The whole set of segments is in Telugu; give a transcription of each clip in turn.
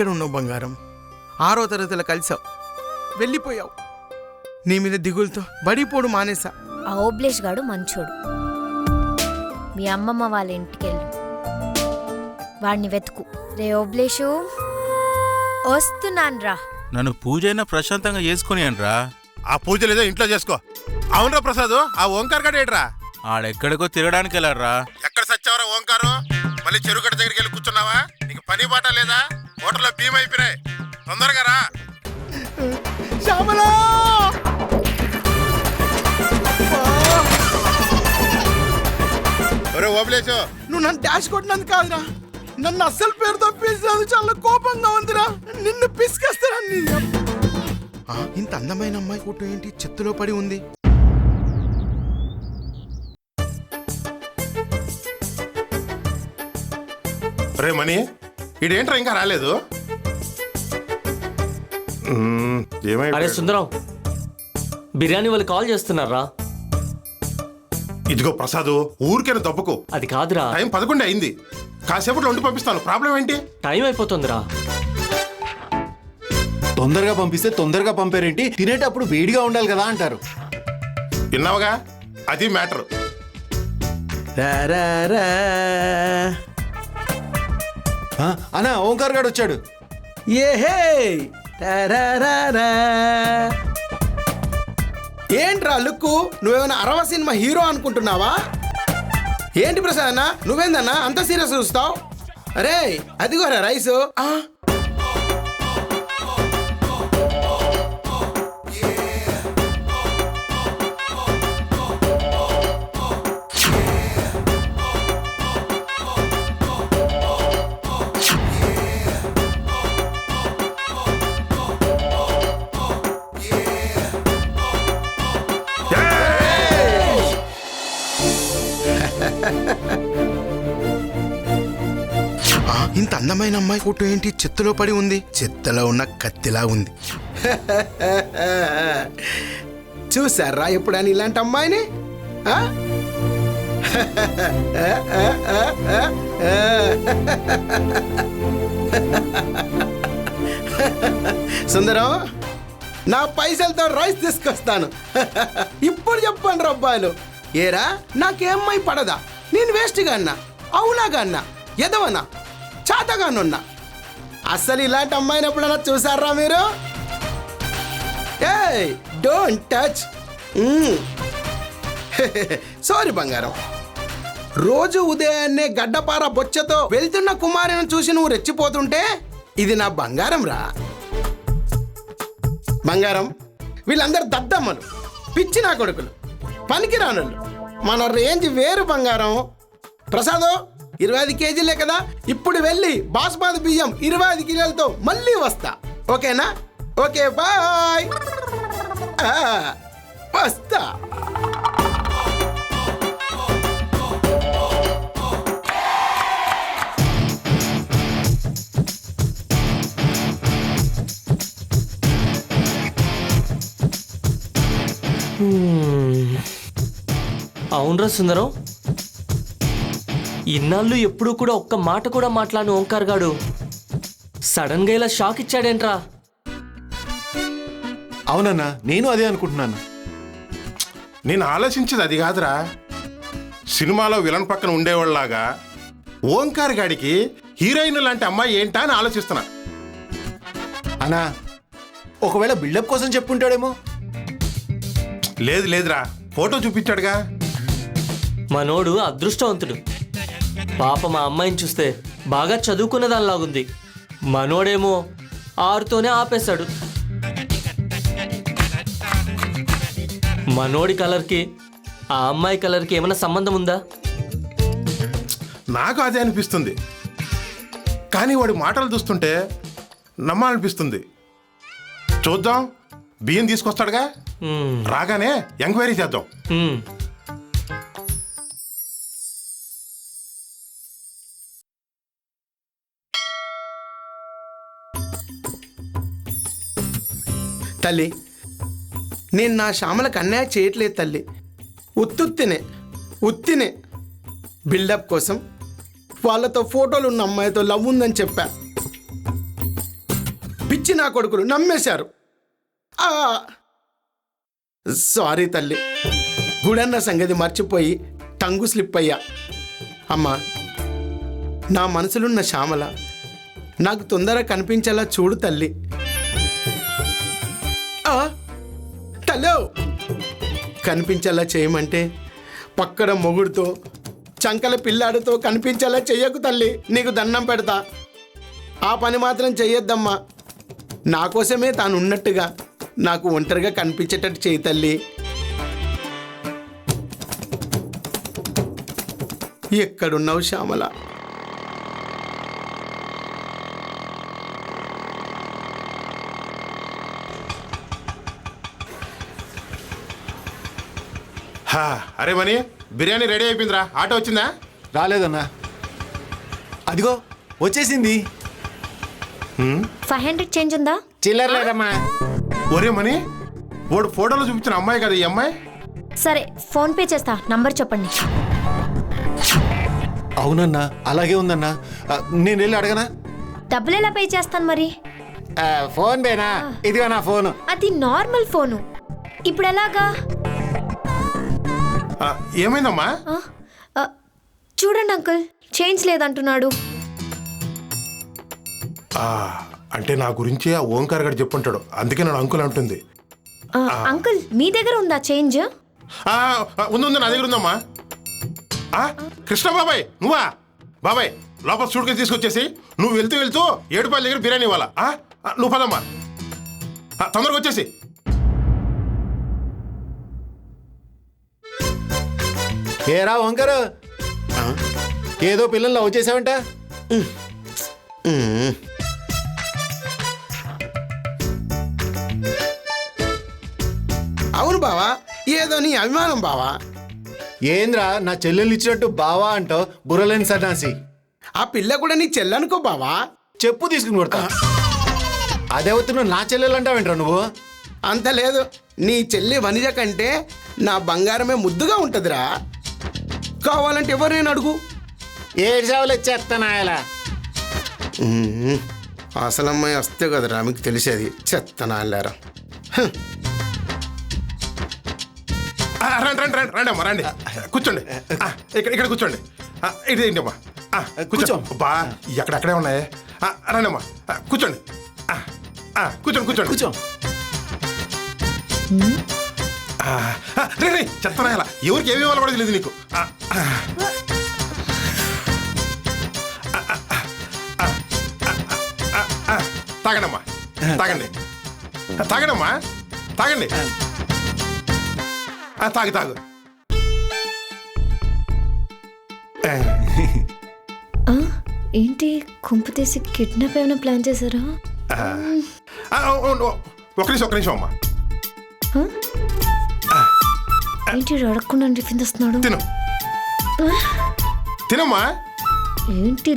ఎక్కడ ఉన్నావు బంగారం? ఆరో తరగతిలో కలిసావు. వెళ్ళిపోయావు. నీ మీద దిగులతో బడిపోడు మానేసా. ఆ ఓబ్లేష్ గాడు మంచోడు. మీ అమ్మమ్మ వాళ్ళ ఇంటికెళ్ళు. వాడిని వెతుకు. రే ఓబ్లేషు వస్తున్నాను రా నన్ను పూజ అయినా ప్రశాంతంగా చేసుకుని రా ఆ పూజలు ఏదో ఇంట్లో చేసుకో. అవునరా ప్రసాద్ ఆ ఓంకార్ గడ ఏట్రా? ఆడెక్కడికో తిరగడానికి వెళ్ళారా ఎక్కడ సచ్చావరా ఓంకారు? మళ్ళీ చెరుగడ దగ్గరికి వెళ్ళి కూర్చున్నావా? నీకు పని బాట లేదా? హోటల్లో భీమ్ అయిపోయినాయి. తొందరగా రా. శ్యామలా! ఒరే ఓబులేసు నువ్వు నన్ను డాష్ కొట్టినందుకు కాదురా. నన్ను అస్సలు పేరు తప్పించినందుకు చాలా కోపంగా ఉందిరా. నిన్ను పిసికేస్తారా ఇంత అందమైన అమ్మాయి ఫోటో ఏంటి? చెత్తలో పడి ఉంది. రే మణి ఇదేంట్రా ఇంకా రాలేదు? అరే? సుందరం బిర్యానీ వాళ్ళు కాల్ చేస్తున్నారా? ఇదిగో ప్రసాద్ ఊరికైనా దబ్బకు అది కాదురా. టైం పదకొండు అయింది. కాసేపట్లో వండి పంపిస్తాను. ప్రాబ్లం ఏంటి? టైం అయిపోతుందిరా. తొందరగా పంపిస్తే తొందరగా పంపారేంటి? తినేటప్పుడు వేడిగా ఉండాలి కదా అంటారు. విన్నావుగా? అది మ్యాటర్. రా, రా, రా. ఆ, అన్నా ఓంకార్ గారు వచ్చాడు. ఏహే. ఏంట్రా లుక్కు? నువ్వేమైనా అరవ సినిమా హీరో అనుకుంటున్నావా? ఏంటి ప్రసాద్ అన్న? నువ్వేందన్నా? అంత సీరియస్ చూస్తావు? అరే అదిగోరా రైస్. ఇంత అందమైన అమ్మాయి ఫోటో ఏంటి? చెత్తలో పడి ఉంది. చెత్తలో ఉన్న కత్తిలా ఉంది. చూసారా ఎప్పుడని ఇలాంటి అమ్మాయిని? సుందరం నా పైసలతో రైస్ తీసుకొస్తాను. ఇప్పుడు చెప్పండి రబ్బాయిలు ఏరా నాకేమై పడదా? నేను వేస్ట్గా అన్నా అవునాగా అన్నా ఎదవనా? చాతగానున్నా. అస్సలు ఇలాంటి అమ్మాయిని ఎప్పుడైనా చూసారా మీరు? ఏ డోంట్ టచ్ సారీ బంగారం. రోజు ఉదయాన్నే గడ్డపార బొచ్చతో వెళ్తున్న కుమారుని చూసి నువ్వు రెచ్చిపోతుంటే ఇది నా బంగారం రా. బంగారం వీళ్ళందరూ దద్దమ్మలు పిచ్చి నా కొడుకులు పనికిరానులు. మన రేంజ్ వేరు బంగారం. ప్రసాదో ఇరవై ఐదు కేజీలే కదా? ఇప్పుడు వెళ్ళి బాస్మతి బియ్యం ఇరవై ఐదు కిలోలతో మళ్ళీ వస్తా. ఓకేనా? Okay bye. వస్తా. అవునరా సుందరం? ఇన్నాళ్ళు ఎప్పుడు కూడా ఒక్క మాట కూడా మాట్లాడిన ఓంకార్ గాడు. సడన్గా ఇలా షాక్ ఇచ్చాడేంట్రా? అవునన్నా నేను అదే అనుకుంటున్నాను. నేను ఆలోచించేది అది కాదురా. సినిమాలో విలన్ పక్కన ఉండేవాళ్ళలాగా ఓంకార్ గాడికి హీరోయిన్ లాంటి అమ్మాయి ఏంటా అని ఆలోచిస్తున్నా. అన్నా ఒకవేళ బిల్డప్ కోసం చెప్పుంటాడేమో? లేదు లేదురా. ఫోటో చూపించాడుగా. మనోడు అదృష్టవంతుడు. పాప మా అమ్మాయిని చూస్తే బాగా చదువుకున్న దానిలాగుంది మనోడేమో ఆరుతోనే ఆపేశాడు. మనోడి కలర్కి ఆ అమ్మాయి కలర్కి ఏమైనా సంబంధం ఉందా? నాకు అదే అనిపిస్తుంది. కానీ వాడి మాటలు చూస్తుంటే నమ్మాలనిపిస్తుంది. చూద్దాం బియ్యం తీసుకొస్తాడుగా. రాగానే ఎంక్వైరీ చేద్దాం. తల్లి నేను నా శ్యామలకు అన్యాయం చేయట్లేదు తల్లి. ఉత్తుత్తినే ఉత్తినే. బిల్డప్ కోసం వాళ్ళతో ఫోటోలు ఉన్న అమ్మాయితో లవ్ ఉందని చెప్పా. నా కొడుకులు నమ్మేశారు. సారీ తల్లి. గుడన్న సంగతి మర్చిపోయి టంగు స్లిప్ అయ్యా. అమ్మా నా మనసులున్న శ్యామల నాకు తొందరగా కనిపించేలా చూడు తల్లి. తలో కనిపించేలా చేయమంటే పక్కన మొగుడుతో చంకల పిల్లాడితో కనిపించేలా చెయ్యకు తల్లి. నీకు దండం పెడతా. ఆ పని మాత్రం చెయ్యొద్దమ్మా. నా కోసమే తాను ఉన్నట్టుగా నాకు ఒంటరిగా కనిపించేటట్టు చేయి తల్లి. ఎక్కడున్నావు శ్యామల? హా, అరే మనీ బిర్యానీ రెడీ అయిపోయిందిరా. ఆటో వచ్చిందా? రాలేదన్నా. అదిగో వచ్చేసింది. ఫైవ్ హండ్రెడ్ చేంజ్ ఉందా? చిల్లర లేదమ్మా. ఒరే మనీ వాడు ఫోటోలో చూపించిన అమ్మాయి కదా ఈ అమ్మాయి? సరే ఫోన్ పే చేస్తా. నంబర్ చెప్పండి. అవునన్నా అలాగే ఉందన్నా. ఆ, నేను వెళ్ళి అడగనా? డబ్బులు ఎలా పే చేస్తాను మరి? ఫోన్ పేనా? ఇదిగో నా ఫోను. అది నార్మల్ ఫోను. ఇప్పుడు ఎలాగా? ఏమైందమ్మా? చూడండి అంకుల్ చేంజ్ లేదంటున్నాడు. అంటే నా గురించి ఆ ఓంకార్ గారు చెప్పుంటాడు. అందుకే నన్ను అంకుల్ అంటుంది. అంకుల్ మీ దగ్గర ఉందా చేంజ్? ఉంది ఉంది నా దగ్గర ఉందమ్మా. కృష్ణ బాబాయ్ నువ్వా? బాబాయ్ లోపల సూట్కేసి తీసుకొచ్చేసి నువ్వు వెళ్తూ వెళ్తూ ఏడుపాయల దగ్గర బిర్యానీ ఇవ్వాలా? నువ్వు పదమ్మా. తొందరగా వచ్చేసి. ఏరా వంకరు ఏదో పిల్లలు లవ్ చేసావంట అవును బావా ఏదో నీ అభిమానం బావా. ఏంద్రా నా చెల్లెలు ఇచ్చినట్టు బావా అంటావు బుర్రలేని సన్నాసి. ఆ పిల్ల కూడా నీ చెల్లనుకో బావా. చెప్పు తీసుకుని కొడతా. అదే అవుతున్నావు నా చెల్లెలు అంటావేంట్రా నువ్వు? అంత లేదు నీ చెల్లి వనిజ కంటే నా బంగారమే ముద్దుగా ఉంటదిరా. కావాలంటే ఎవరు నేను అడుగు. ఏడు సేవలు ఇచ్చేస్తానాయలా ఉమ్మ్. అసలు అమ్మాయి వస్తే కదరా మీకు తెలిసేది. చెత్తనా వెళ్ళారా ఆ, రండి రండి రండి రండి అమ్మా రండి. కూర్చోండి. ఆ, ఇక్కడ ఇక్కడ కూర్చోండి. ఆ, ఇది ఏంటి అమ్మా ఆ, కూర్చో. బా ఎక్కడెక్కడే ఉన్నాయి? ఆ, రండి అమ్మా ఆ, కూర్చోండి. ఆ, ఆ, కూర్చోండి కూర్చోండి. కూర్చో. రే రే ఎవరికి ఏమి ఇవ్వాలో కూడా తెలియదు నీకు. ఆ, ఆ. ఆ, తాగండమ్మా. తాగండి. తాగండమ్మా. తాగండి. ఆ, తాగు తాగు. ఆ, ఆ, ఏంటి కుంపు తీసి కిడ్నాప్ ఏమైనా ప్లాన్ చేశారా? ఆ, ఓ, ఓ, ఓ, ఒక నిమిషం ఒక నిమిషం అమ్మా. ఏంటి అడగకుండా టిఫిన్ తెస్తున్నాడు తిను. తినమ్మా. ఏంటి?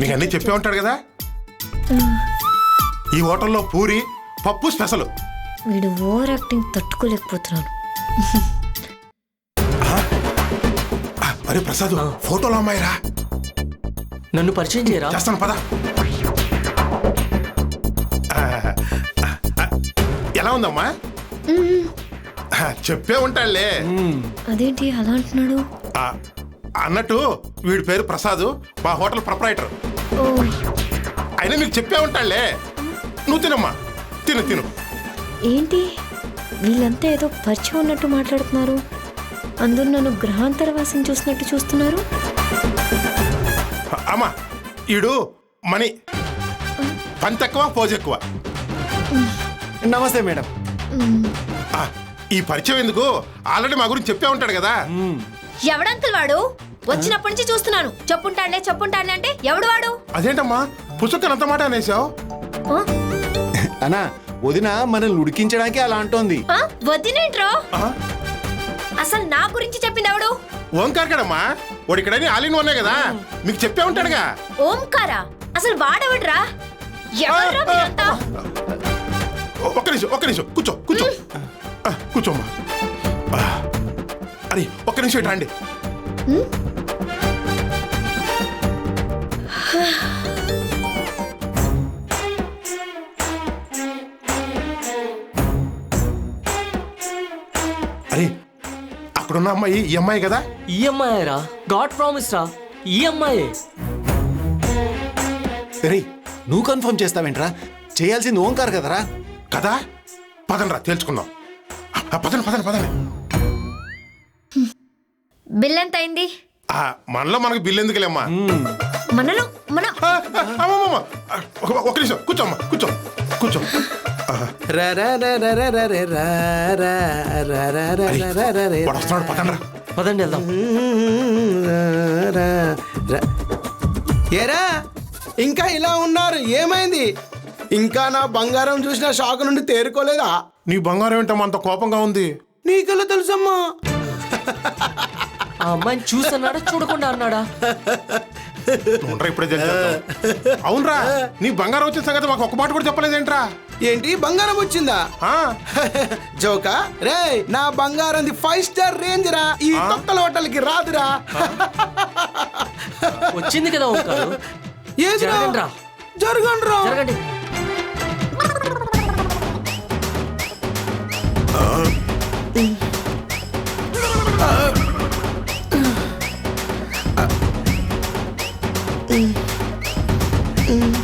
నీకు అన్నీ చెప్పే ఉంటాడు కదా? ఈ హోటల్లో పూరి పప్పు స్పెషల్. వీడు ఓవర్ యాక్టింగ్ తట్టుకోలేకపోతున్నాను అరే ప్రసాద్ ఫోటోలో అమ్మాయిరా నన్ను పరిచయం చేయరా? చేస్తాను పద. ఎలా ఉందమ్మా? చెప్పే ఉంటాడులే అదేంటి అలా అంటున్నాడు? ఆ, అన్నట్టు వీడి పేరు ప్రసాద్ మా హోటల్ ప్రొపరైటర్. ఓ. అయినా మీకు చెప్పే ఉంటాడులే నువ్వు తినమ్మా. తిను తిను. ఏంటి? వీళ్ళంతా ఏదో పరిచయం ఉన్నట్టు మాట్లాడుతున్నారు. అందరూ నన్ను గ్రహాంతర వాసం చూసినట్టు చూస్తున్నారు. అమ్మా ఈడు మణి పని తక్కువ పోజ్ ఎక్కువ నమస్తే మేడం. ఆ, ఈ పరిచయం ఎందుకు? ఆల్రెడీ మా గురించి చెప్పే ఉంటాడు కదా. ఎవడంకుల్ వాడు? వచ్చినప్పటి నుంచి చూస్తున్నాను. చెప్పుంటాడులే చెప్పుంటాడులే అంటే ఎవడు వాడు? అదేంటమ్మా? పుస్తకం అంత మాట అనేసావు ఆ? అన్నా వదిన మనల్ని ఉడికించడానికి అలా అంటోంది. ఆ? వద్దినేంట్రో అసలు నా గురించి చెప్పింది ఎవడు? ఓంకార్ కదమ్మా వాడు ఇక్కడని ఆలిన్ ఉన్నాయి కదా. మీకు చెప్పే ఉంటాడుగా. ఓంకారా? అసలు వాడెవడ్రా? మీరంతా? ఒ- ఒక్క నిమిషం ఒక్క నిమిషం. కూర్చో కూర్చో. కూర్చోమ్మా. అరే ఒక్క నిమిషం ఇటు రండి. అరే అక్కడున్న అమ్మాయి ఈ అమ్మాయి కదా? ఈ అమ్మాయి రా గాడ్ ప్రామిస్ రా ఈ అమ్మాయి? రే నువ్వు కన్ఫర్మ్ చేస్తావేంట్రా? చేయాల్సింది ఓంకారు కదరా? కదా? పదండ్రా తేల్చుకుందాం. పదండి పదండి పదండి బిల్ ఎంత అయింది ఆ, మనలో మనకు బిల్లు ఎందుకులేమ్మా మనలో మన ఆ, ఆ, అమ్మమ్మమ్మ. ఆ, ఒక- ఒక నిమిషం కూర్చోమ్మా కూర్చో కూర్చో ఆ, రా రా రా రా రా రా రా రా రా రా రా రా రా రా రా రా. వాడు వస్తున్నాడు పదండ్రా పదండి వెళ్దాం రా, రా. ఏరా ఇంకా ఇలా ఉన్నారు ఏమైంది ఇంకా నా బంగారం చూసిన షాక్ నుండి తేరుకోలేదా నీ బంగారం ఏంటమ్మా అంత కోపంగా ఉంది? నీకెలా తెలుసమ్మా? ఆ అమ్మాయిని చూసన్నాడా చూడకుండా అన్నాడా? ఉండరా ఇప్పుడే తెలిసేద్దాం. అవునరా నీ బంగారం వచ్చిన సంగతి మాకు ఒక్క మాట కూడా చెప్పలేదేంట్రా? ఏంటి బంగారం వచ్చిందా? ఆ, జోకా రే నా బంగారం ఫైవ్ స్టార్ రేంజ్ రా ఈ తొక్కల హోటల్కి రాదురా. వచ్చింది కదా ఓంకారు. జరగండ్రా. జరగండి రా జరగండి. mm, mm.